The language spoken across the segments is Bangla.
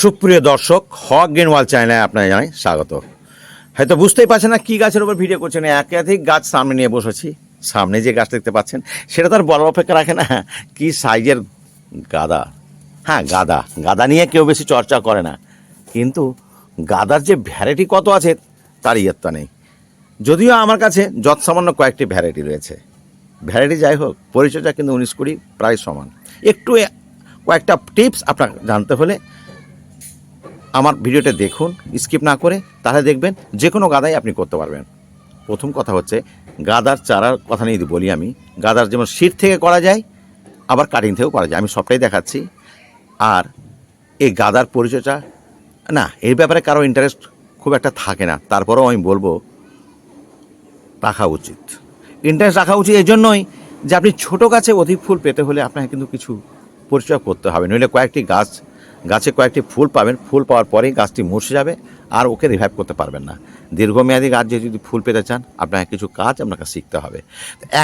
সুপ্রিয় দর্শক, হক গেনওয়াল চ্যানেলে আপনাকে জানাই স্বাগত। হয়তো বুঝতেই পারছেন না কী গাছের উপর ভিডিও করছেন একাধিক গাছ সামনে নিয়ে বসেছি। সামনে যে গাছ দেখতে পাচ্ছেন, সেটা তার বড় অপেক্ষা রাখে না। কি সাইজের গাদা? হ্যাঁ গাদা। গাদা নিয়ে কেউ বেশি চর্চা করে না। কিন্তু গাদার যে ভ্যারাইটি কত আছে, তার ইয়ত্তা নেই। যদিও আমার কাছে যৎসামান্য কয়েকটি ভ্যারাইটি রয়েছে। ভ্যারাইটি যাই হোক, পরিচর্যা কিন্তু উনিশ কুড়ি প্রায় সমান। একটু কয়েকটা টিপস আপনার জানতে হলে আমার ভিডিওটা দেখুন, স্কিপ না করে তাহলে দেখবেন যে কোনো গাদাই আপনি করতে পারবেন। প্রথম কথা হচ্ছে, গাদার চারার কথা নিয়ে বলি আমি, গাদার যেমন শীত থেকে করা যায়, আবার কাটিং থেকেও করা যায়। আমি সবটাই দেখাচ্ছি। আর এই গাদার পরিচর্যা না, এর ব্যাপারে কারও ইন্টারেস্ট খুব একটা থাকে না। তারপরেও আমি বলব, রাখা উচিত। ইন্টারেস্ট রাখা উচিত এই জন্যই যে আপনি ছোটো গাছে অধিক ফুল পেতে হলে আপনাকে কিন্তু কিছু পরিচয় করতে হবে। নইলে কয়েকটি গাছ গাছে কয়েকটি ফুল পাবেন। ফুল পাওয়ার পরেই গাছটি মুছে যাবে আর ওকে রিভাইভ করতে পারবেন না। দীর্ঘমেয়াদী গাছ যদি ফুল পেতে চান, আপনাকে কিছু কাজ আপনাকে শিখতে হবে।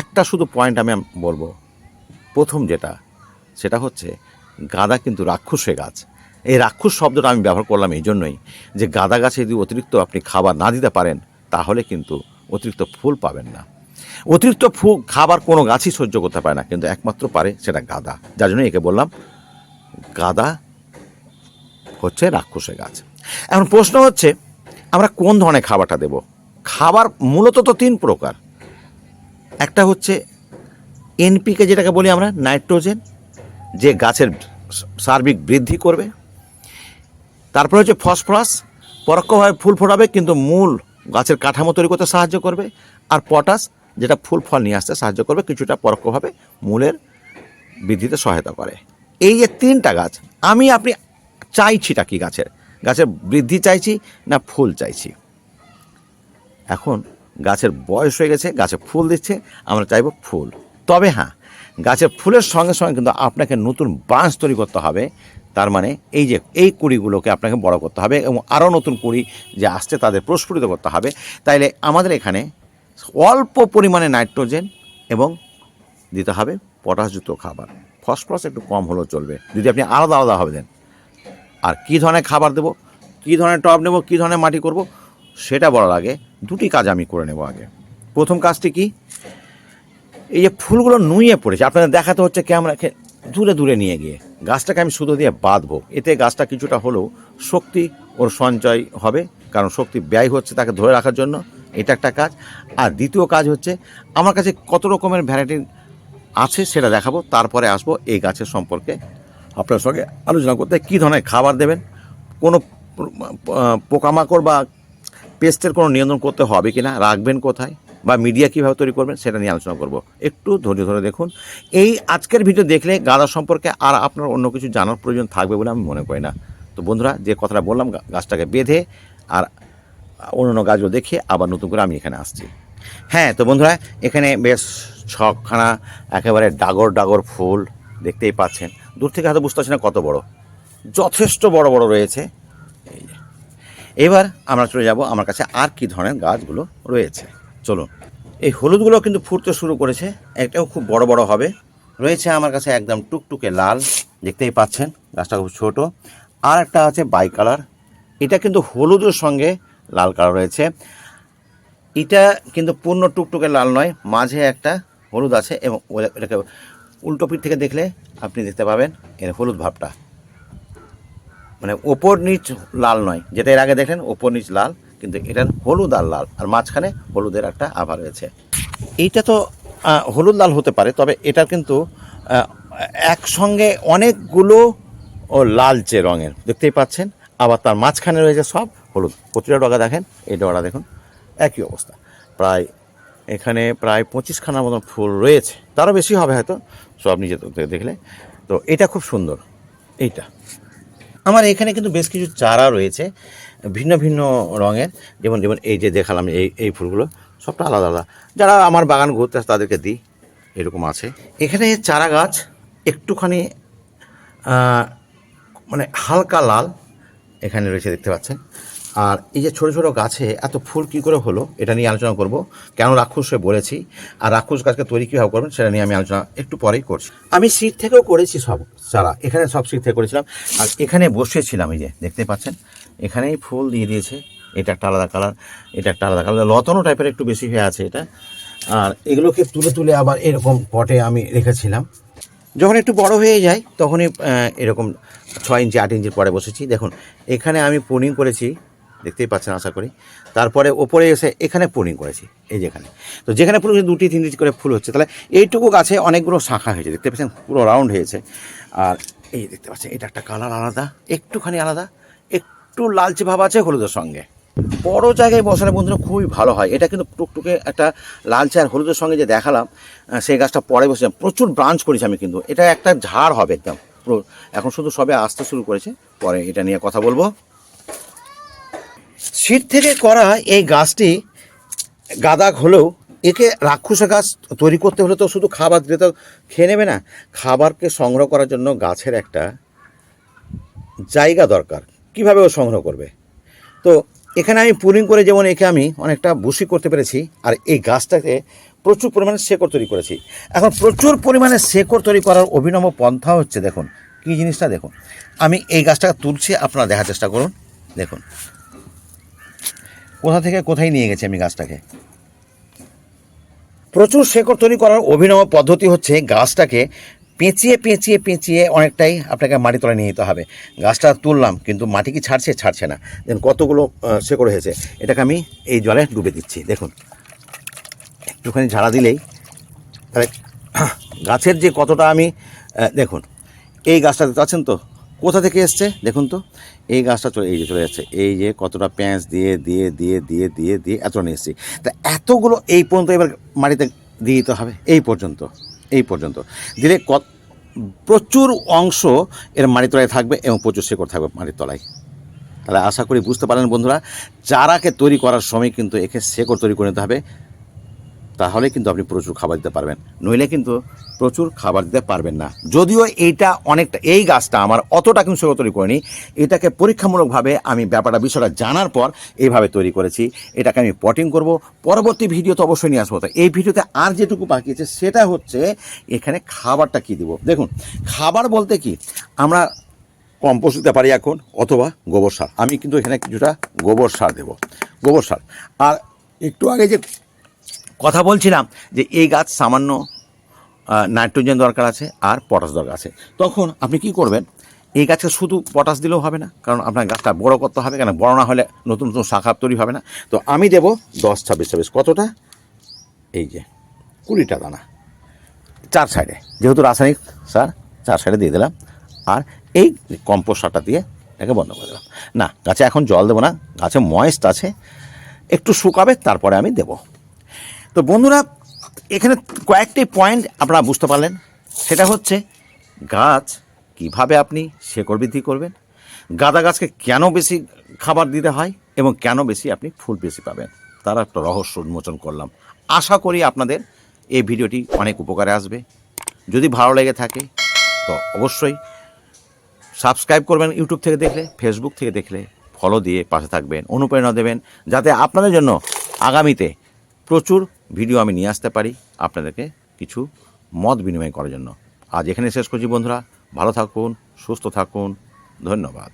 একটা শুধু পয়েন্ট আমি বলব। প্রথম যেটা, সেটা হচ্ছে গাঁদা কিন্তু রাক্ষসে গাছ। এই রাক্ষস শব্দটা আমি ব্যবহার করলাম এই জন্যই যে গাঁদা গাছে যদি অতিরিক্ত আপনি খাবার না দিতে পারেন, তাহলে কিন্তু অতিরিক্ত ফুল পাবেন না। অতিরিক্ত ফুল খাবার কোনো গাছই সহ্য করতে পারে না, কিন্তু একমাত্র পারে সেটা গাঁদা। যার জন্য একে বললাম গাঁদা হচ্ছে রাক্ষসে গাছ। এখন প্রশ্ন হচ্ছে, আমরা কোন ধরনের খাবারটা দেব? খাবার মূলত তো তিন প্রকার। একটা হচ্ছে এনপিকে যেটাকে বলি আমরা, নাইট্রোজেন, যে গাছের সার্বিক বৃদ্ধি করবে। তারপরে হচ্ছে ফসফরাস, পরোক্ষভাবে ফুল ফোটাবে, কিন্তু মূল গাছের কাঠামো তৈরি করতে সাহায্য করবে। আর পটাশ, যেটা ফুল ফল নিয়ে আসতে সাহায্য করবে, কিছুটা পরোক্ষভাবে মূলের বৃদ্ধিতে সহায়তা করে। এই যে তিনটা গাছ, আমি, আপনি চাইছিটা কি গাছের? গাছের বৃদ্ধি চাইছি না ফুল চাইছি? এখন গাছের বয়স হয়ে গেছে, গাছে ফুল দিচ্ছে, আমরা চাইব ফুল। তবে হ্যাঁ গাছের ফুলের সঙ্গে সঙ্গে কিন্তু আপনাকে নতুন বাঁশ তৈরি করতে হবে, তার মানে এই যে, এই কুড়িগুলোকে আপনাকে বড় করতে হবে এবং আরও নতুন কুড়ি যে আসছে তাদের প্রস্ফুটিত করতে হবে। তাইলে আমাদের এখানে অল্প পরিমাণে নাইট্রোজেন এবং দিতে হবে পটাশযুক্ত খাবার। ফসফরাস একটু কম হলেও চলবে। যদি আপনি আলাদা আলাদাভাবে দেন আর কী ধরনের খাবার দেবো, কী ধরনের টব নেব, কী ধরনের মাটি করব, সেটা বলার আগে দুটি কাজ আমি করে নেব আগে। প্রথম কাজটি কি? এই যে ফুলগুলো নুইয়ে পড়েছে, আপনাদের দেখাতে হচ্ছে ক্যামেরাকে দূরে দূরে নিয়ে গিয়ে। গাছটাকে আমি সুতো দিয়ে বাঁধবো, এতে গাছটা কিছুটা হলেও শক্তি ওর সঞ্চয় হবে, কারণ শক্তি ব্যয় হচ্ছে তাকে ধরে রাখার জন্য, এটা একটা কাজ। আর দ্বিতীয় কাজ হচ্ছে, আমার কাছে কত রকমের ভ্যারাইটি আছে সেটা দেখাবো, তারপরে আসব এই গাছের সম্পর্কে আপনার সঙ্গে আলোচনা করতে কী ধরনের খাবার দেবেন? কোনো পোকামাকড় বা পেস্টের কোনো নিয়ন্ত্রণ করতে হবে কি না রাখবেন কোথায়? বা মিডিয়া কীভাবে তৈরি করবেন? সেটা নিয়ে আলোচনা করব। একটু ধৈর্য ধরে দেখুন। এই আজকের ভিডিও দেখলে গাঁদা সম্পর্কে আর আপনার অন্য কিছু জানার প্রয়োজন থাকবে বলে আমি মনে করি না। তো বন্ধুরা, যে কথাটা বললাম গাছটাকে বেঁধে আর অন্য অন্য গাছগুলো দেখে আবার নতুন করে আমি এখানে আসছি। হ্যাঁ তো বন্ধুরা, এখানে বেশ ছকখানা একেবারে ডাগর ডাগর ফুল দেখতেই পাচ্ছেন। দূর থেকে হয়তো বুঝতে পারছি না কত বড়। যথেষ্ট বড় বড় রয়েছে। এবার আমরা চলে যাব আমার কাছে আর কি ধরনের গাছগুলো রয়েছে। চলুন। এই হলুদগুলো কিন্তু ফুটতে শুরু করেছে। একটাও খুব বড় বড় হবে। রয়েছে আমার কাছে একদম টুকটুকে লাল। দেখতেই পাচ্ছেন, গাছটা খুব ছোট। আর একটা আছে বাই কালার। এটা কিন্তু হলুদের সঙ্গে লাল কালার রয়েছে। এটা কিন্তু পূর্ণ টুকটুকে লাল নয়, মাঝে একটা হলুদ আছে এবং এটাকে উল্টো পিঠ থেকে দেখলে আপনি দেখতে পাবেন এর হলুদ ভাবটা। মানে ওপর নিচ লাল নয়, যেটা এর আগে দেখলেন ওপর নিচ লাল, কিন্তু এটার হলুদ আর লাল, আর মাঝখানে হলুদের একটা আভা রয়েছে। এইটা তো হলুদ লাল হতে পারে, তবে এটার কিন্তু একসঙ্গে অনেকগুলো, ও, লালচে রঙের, দেখতেই পাচ্ছেন? আবার তার মাঝখানে রয়েছে সব হলুদ। প্রতিটা ডগা দেখেন, এই ডগা দেখুন, একই অবস্থা। প্রায় এখানে প্রায় পঁচিশখানার মতন ফুল রয়েছে। তারও বেশি হবে হয়তো সব নিজে থেকে দেখলে। তো এটা খুব সুন্দর, এইটা। আমার এখানে কিন্তু বেশ কিছু চারা রয়েছে, ভিন্ন ভিন্ন রঙের। যেমন যেমন এই যে দেখালাম, এই এই ফুলগুলো সবটা আলাদা আলাদা। যারা আমার বাগান ঘুরতে আসে, তাদেরকে দিই, এরকম আছে। এখানে চারা গাছ একটুখানি মানে হালকা লাল এখানে রয়েছে, দেখতে পাচ্ছেন। আর এই যে ছোট ছোট গাছে এত ফুল কী করে হলো, এটা নিয়ে আলোচনা করব। কেন রাক্ষস বলেছি? আর রাক্ষস গাছকে তৈরি কীভাবে করবেন, সেটা নিয়ে আমি আলোচনা একটু পরেই করছি। আমি সিট থেকেও করেছি সব সারা এখানে সব সিট থেকে করেছিলাম। আর এখানে বসেছিলাম, এই যে দেখতে পাচ্ছেন, এখানেই ফুল দিয়ে দিয়েছে। এটা একটা আলাদা কালার, এটা একটা আলাদা কালার। লতানো টাইপের একটু বেশি হয়ে আছে এটা। আর এগুলোকে তুলে তুলে আবার এরকম পটে আমি রেখেছিলাম। যখন একটু বড় হয়ে যায়, তখনই এরকম ছয় ইঞ্চি, আট ইঞ্চির পরে বসেছি। দেখুন, এখানে আমি পুনিং করেছি। দেখতেই পাচ্ছেন আশা করি। তারপরে ওপরে এসে এখানে পুনিং করেছি, এই যেখানে তো যেখানে হচ্ছে দুটি তিনটি করে ফুল হচ্ছে। তাহলে এইটুকু গাছে অনেকগুলো শাখা হয়েছে, দেখতে পাচ্ছেন পুরো রাউন্ড হয়েছে। আর এই দেখতে পাচ্ছেন, এটা একটা কালার আলাদা, একটুখানি আলাদা, একটু লালচে ভাব আছে হলুদের সঙ্গে। বড় জায়গায় বসালে বন্ধুরা খুবই ভালো হয়। এটা কিন্তু টুকটুকে একটা লালচে আর হলুদের সঙ্গে যে দেখালাম সেই গাছটা পরে বসে প্রচুর ব্রাঞ্চ করেছি আমি কিন্তু। এটা একটা ঝাড় হবে একদম। পুরো এখন শুধু সবে আসতে শুরু করেছে। পরে এটা নিয়ে কথা বলব। সিট থেকে করা এই গাছটি গাদা হলেও একে রাক্ষসা গাছ তৈরি করতে হলে তো শুধু খাবার দিলে তো খেয়ে নেবে না। খাবারকে সংগ্রহ করার জন্য গাছের একটা জায়গা দরকার। কীভাবে ও সংগ্রহ করবে? তো এখানে আমি পুলিং করে যেমন একে আমি অনেকটা বুসি করতে পেরেছি, আর এই গাছটাকে প্রচুর পরিমাণে শেকড় তৈরি করেছি। এখন প্রচুর পরিমাণে শেকড় তৈরি করার অভিনব পন্থা হচ্ছে, দেখুন, কী জিনিসটা দেখুন। আমি এই গাছটাকে তুলছি, আপনারা দেখার চেষ্টা করুন। দেখুন কোথা থেকে কোথায় নিয়ে গেছি আমি গাছটাকে? প্রচুর শেকড় তৈরি করার অভিনব পদ্ধতি হচ্ছে গাছটাকে পেঁচিয়ে পেঁচিয়ে পেঁচিয়ে অনেকটাই আপনাকে মাটি তলায় নিয়ে যেতে হবে। গাছটা তুললাম, কিন্তু মাটি কি ছাড়ছে? ছাড়ছে না। দেখুন, কতগুলো শেকড় হয়েছে। এটাকে আমি এই জলে ডুবে দিচ্ছি। দেখুন, একটুখানি ঝাড়া দিলেই তাহলে গাছের যে কতটা আমি দেখুন, এই গাছটা দেখতে পাচ্ছেন তো? কোথা থেকে এসছে? দেখুন তো। এই গাছটা চলে, এই যে চলে যাচ্ছে। এই যে কতটা প্যাঁচ দিয়ে দিয়ে দিয়ে দিয়ে দিয়ে দিয়ে এত নিয়ে এসেছি। তা এতগুলো এই পর্যন্ত এবার মাটিতে দিয়ে দিতে হবে? এই পর্যন্ত এই পর্যন্ত। দিলে কত প্রচুর অংশ এর মাটির তলায় থাকবে এবং প্রচুর শেকড় থাকবে মাটির তলায়। তাহলে আশা করি বুঝতে পারেন বন্ধুরা, চারাকে তৈরি করার সময় কিন্তু একে শেকড় তৈরি করে নিতে হবে। তাহলে কিন্তু আপনি প্রচুর খাবার দিতে পারবেন। নইলে কিন্তু প্রচুর খাবার দিতে পারবেন না। যদিও এইটা অনেকটা, এই গাছটা আমার অতটা কিন্তু তৈরি করিনি। এটাকে পরীক্ষামূলকভাবে আমি ব্যাপারটা, বিষয়টা জানার পর এইভাবে তৈরি করেছি। এটাকে আমি পটিং করব। পরবর্তী ভিডিও তো অবশ্যই নিয়ে আসব। এই ভিডিওতে আর যেটুকু বাকি আছে, সেটা হচ্ছে এখানে খাবারটা কি দিব? দেখুন, খাবার বলতে কি? আমরা কম্পোস্ট দিতে পারি এখন, অথবা গোবর সার। আমি কিন্তু এখানে কিছুটা গোবর সার দেব। গোবর সার। আর একটু আগে যে কথা বলছিলাম যে এই গাছ সামান্য নাইট্রোজেন দরকার আছে আর পটাশ দরকার আছে। তখন আপনি কি করবেন, এই গাছকে শুধু পটাশ দিলেও হবে না, কারণ আপনার গাছটা বড় করতে হবে, কেন বড় না হলে নতুন নতুন শাখা তৈরি হবে না। তো আমি দেব দশ ছাব্বিশ ছাব্বিশ, কতটা? এই যে, কুড়িটা দানা, চার সাইডে, যেহেতু রাসায়নিক সার, চার সাইডে দিয়ে দিলাম, আর এই কম্পোস্ট সারটা দিয়ে এটাকে বন্ধ করে দিলাম। না, গাছে এখন জল দেবো না, গাছে ময়েস্ট আছে, একটু শুকাবে, তারপরে আমি দেবো। তো বন্ধুরা, এখানে কয়েকটি পয়েন্ট আপনারা বুঝতে পারলেন। সেটা হচ্ছে, গাছ কীভাবে আপনি শেকড় বৃদ্ধি করবেন, গাঁদা গাছকে কেন বেশি খাবার দিতে হয় এবং কেন বেশি আপনি ফুল বেশি পাবেন, তার একটা রহস্য উন্মোচন করলাম। আশা করি আপনাদের এই ভিডিওটি অনেক উপকারে আসবে। যদি ভালো লেগে থাকে, তো অবশ্যই সাবস্ক্রাইব করবেন ইউটিউব থেকে দেখলে, ফেসবুক থেকে দেখলে, ফলো দিয়ে পাশে থাকবেন, অনুপ্রেরণা দেবেন, যাতে আপনাদের জন্য আগামীতে প্রচুর ভিডিও আমি নিয়ে আসতে পারি আপনাদেরকে কিছু মত বিনিময় করার জন্য। আজ এখানে শেষ করছি বন্ধুরা। ভালো থাকুন, সুস্থ থাকুন। ধন্যবাদ।